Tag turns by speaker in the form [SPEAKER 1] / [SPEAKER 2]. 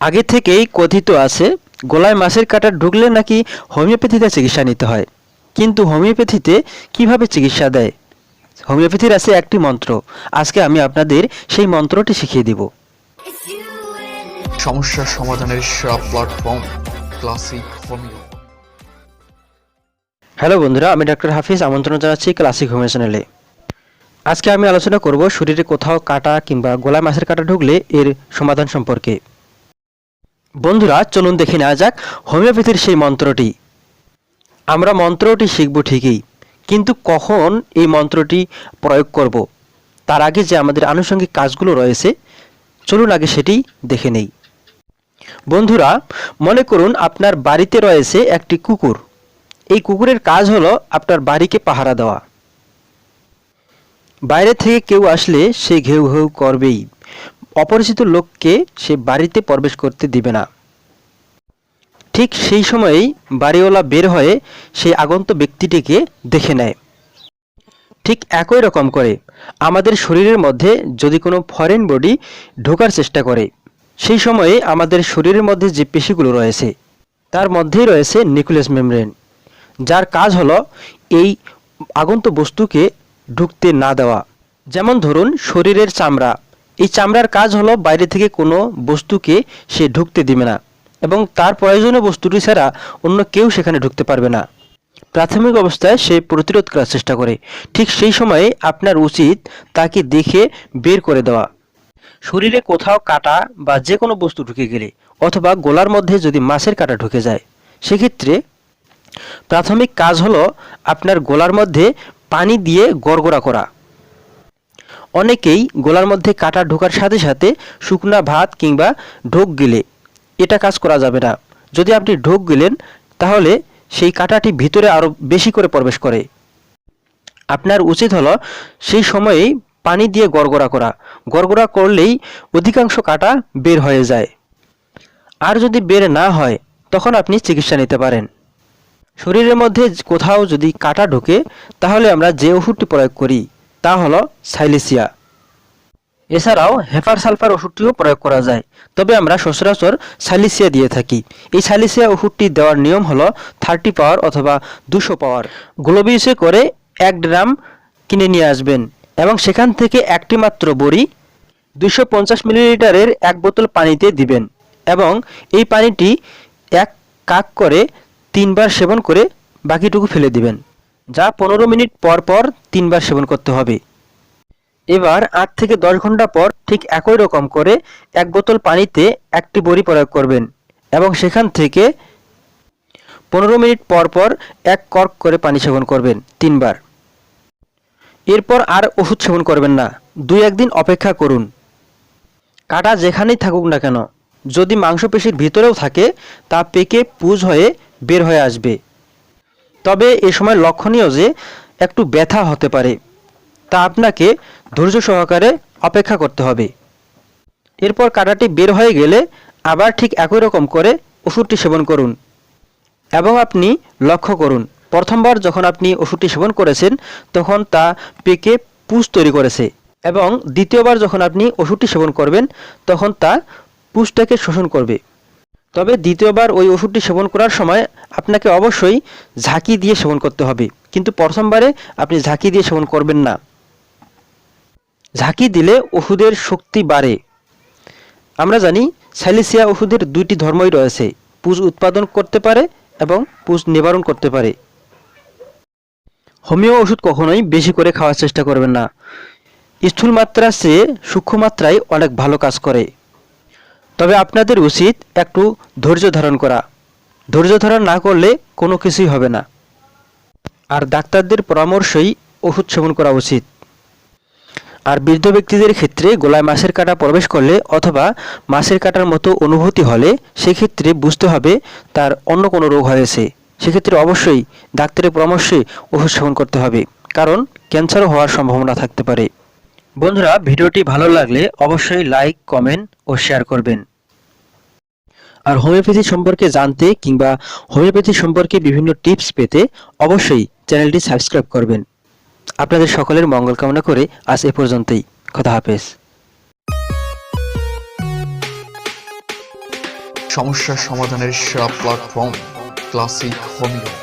[SPEAKER 1] আগে থেকেই কথিত আছে গলায় মাছের কাঁটা ঢুকলে নাকি হোমিওপ্যাথিতে চিকিৎসা নিতে হয়। কিন্তু হোমিওপ্যাথিতে কীভাবে চিকিৎসা দেয়? হোমিওপ্যাথির আছে একটি মন্ত্র। আজকে আমি আপনাদের সেই মন্ত্রটি শিখিয়ে দিব।
[SPEAKER 2] সমস্যার সমাধানের সেরা প্ল্যাটফর্ম ক্লাসিক হোমিও
[SPEAKER 1] হ্যালো বন্ধুরা আমি ডক্টর হাফিজ আমন্ত্রণ জানাচ্ছি ক্লাসিক হোমিও চ্যানেলে আজকে আমি আলোচনা করব শরীরে কোথাও কাটা কিংবা গলায় মাছের কাটা ঢুকলে এর সমাধান সম্পর্কে। বন্ধুরা, চলুন দেখে নেওয়া যাক হোমিওপ্যাথির সেই মন্ত্রটি। আমরা মন্ত্রটি শিখব ঠিকই, কিন্তু কখন এই মন্ত্রটি প্রয়োগ করব? তার আগে যে আমাদের আনুষঙ্গিক কাজগুলো রয়েছে, চলুন আগে সেটি দেখে নেই। বন্ধুরা, মনে করুন আপনার বাড়িতে রয়েছে একটি কুকুর। এই কুকুরের কাজ হলো আপনার বাড়িকে পাহারা দেওয়া। বাইরে থেকে কেউ আসলে সে ঘেউ ঘেউ করবেই। অপরিচিত লোককে সে বাড়িতে প্রবেশ করতে দিবে না। ঠিক সেই সময়েই বাড়িওয়ালা বের হয়ে সেই আগন্ত ব্যক্তিটিকে দেখে নেয়। ঠিক একই রকম করে আমাদের শরীরের মধ্যে যদি কোনো ফরেন বডি ঢোকার চেষ্টা করে, সেই সময়ে আমাদের শরীরের মধ্যে যে পেশিগুলো রয়েছে, তার মধ্যেই রয়েছে নিউক্লিয়াস মেমব্রেন যার কাজ হলো এই আগন্ত বস্তুকে ঢুকতে না দেওয়া। যেমন ধরুন শরীরের চামড়া এই চামড়ার কাজ হলো বাইরে থেকে কোনো বস্তুকে সে ঢুকতে দিবে না এবং তার প্রয়োজনীয় বস্তুটি ছাড়া অন্য কেউ সেখানে ঢুকতে পারবে না। প্রাথমিক অবস্থায় সে প্রতিরোধ করার চেষ্টা করে। ঠিক সেই সময়ে আপনার উচিত তাকে দেখে বের করে দেওয়া। শরীরে কোথাও কাটা বা যে কোনো বস্তু ঢুকে গেলে অথবা গোলার মধ্যে যদি মাছের কাটা ঢুকে যায়, সেক্ষেত্রে প্রাথমিক কাজ হলো আপনার গোলার মধ্যে পানি দিয়ে গড়গড়া করা। অনেকেই গোলার মধ্যে কাটা ঢোকার সাথে সাথে শুকনা ভাত কিংবা ঢোক গেলে। এটা কাজ করা যাবে না। যদি আপনি ঢোক গেলেন, তাহলে সেই কাঁটাটি ভিতরে আরও বেশি করে প্রবেশ করে। আপনার উচিত হলো সেই সময়েই পানি দিয়ে গড়গড়া করা। গড়গড়া করলেই অধিকাংশ কাটা বের হয়ে যায়। আর যদি বের না হয়, তখন আপনি চিকিৎসা নিতে পারেন। শরীরের মধ্যে কোথাও যদি কাটা ঢোকে, তাহলে আমরা যে ওষুধটি প্রয়োগ করি তা হলো সাইলিসিয়া। এছাড়াও হেপার সালফার ওষুধটিও প্রয়োগ করা যায়। তবে আমরা সচরাচর সাইলিসিয়া দিয়ে থাকি। এই সাইলিসিয়া ওষুধটি দেওয়ার নিয়ম হলো থার্টি পাওয়ার অথবা দুশো পাওয়ার। গ্লোবিউসে করে এক ড্রাম কিনে নিয়ে আসবেন এবং সেখান থেকে একটি মাত্র বড়ি দুশো পঞ্চাশ মিলিলিটারের এক বোতল পানিতে দিবেন এবং এই পানিটি এক কাক করে তিনবার সেবন করে বাকিটুকু ফেলে দিবেন। যা পনেরো মিনিট পর পর তিনবার সেবন করতে হবে। এবার আট থেকে দশ ঘণ্টা পর ঠিক একই রকম করে এক বোতল পানিতে একটি বড়ি প্রয়োগ করবেন এবং সেখান থেকে পনেরো মিনিট পর পর এক কর্ক করে পানি সেবন করবেন তিনবার। এরপর আর ওষুধ সেবন করবেন না। দুই একদিন অপেক্ষা করুন। কাটা যেখানেই থাকুক না কেন, যদি মাংসপেশির ভিতরেও থাকে, তা পেকে পুজ হয়ে বের হয়ে আসবে। তবে এ সময় লক্ষণীয় যে একটু ব্যথা হতে পারে, তা আপনাকে ধৈর্য সহকারে অপেক্ষা করতে হবে। এরপর কাঁটাটি বের হয়ে গেলে আবার ঠিক একই রকম করে ওষুধটি সেবন করুন এবং আপনি লক্ষ্য করুন, প্রথমবার যখন আপনি ওষুধটি সেবন করেছেন, তখন তা পেকে পুষ তৈরি করেছে এবং দ্বিতীয়বার যখন আপনি ওষুধটি সেবন করবেন, তখন তা পুষটাকে শোষণ করবে। তবে দ্বিতীয়বার ওই ওষুধটি সেবন করার সময় আপনাকে অবশ্যই ঝাঁকি দিয়ে সেবন করতে হবে। কিন্তু প্রথমবারে আপনি ঝাঁকি দিয়ে সেবন করবেন না। ঝাঁকি দিলে ওষুধের শক্তি বাড়ে। আমরা জানি স্যালিসিয়া ওষুধের দুইটি ধর্মই রয়েছে। পুজ উৎপাদন করতে পারে এবং পুজ নিবারণ করতে পারে। হোমিও ওষুধ কখনোই বেশি করে খাওয়ার চেষ্টা করবেন না। স্থূল মাত্রার চেয়ে সূক্ষ্ম মাত্রায় অনেক ভালো কাজ করে। তবে আপনাদের উচিত একটু ধৈর্য ধারণ করা। ধৈর্য ধারণ না করলে কোনো কিছুই হবে না। আর ডাক্তারদের পরামর্শই ওষুধ সেবন করা উচিত। আর বৃদ্ধ ব্যক্তিদের ক্ষেত্রে গলায় মাছের কাটা প্রবেশ করলে অথবা মাছের কাটার মতো অনুভূতি হলে সেক্ষেত্রে বুঝতে হবে তার অন্য কোনো রোগ হয়েছে। সেক্ষেত্রে অবশ্যই ডাক্তারের পরামর্শে ওষুধ সেবন করতে হবে, কারণ ক্যান্সারও হওয়ার সম্ভাবনা থাকতে পারে। বন্ধুরা, ভিডিওটি ভালো লাগলে অবশ্যই লাইক, কমেন্ট ও শেয়ার করবেন। আর হোমিওপ্যাথি সম্পর্কে জানতে কিংবা হোমিওপ্যাথি সম্পর্কে বিভিন্ন টিপস পেতে অবশ্যই চ্যানেলটি সাবস্ক্রাইব করবেন। আপনাদের সকলের মঙ্গল কামনা করে আজ এ পর্যন্তই। কথা হাফেজ।
[SPEAKER 2] সমস্যা সমাধানের সেরা প্ল্যাটফর্ম ক্লাসিক হোমিও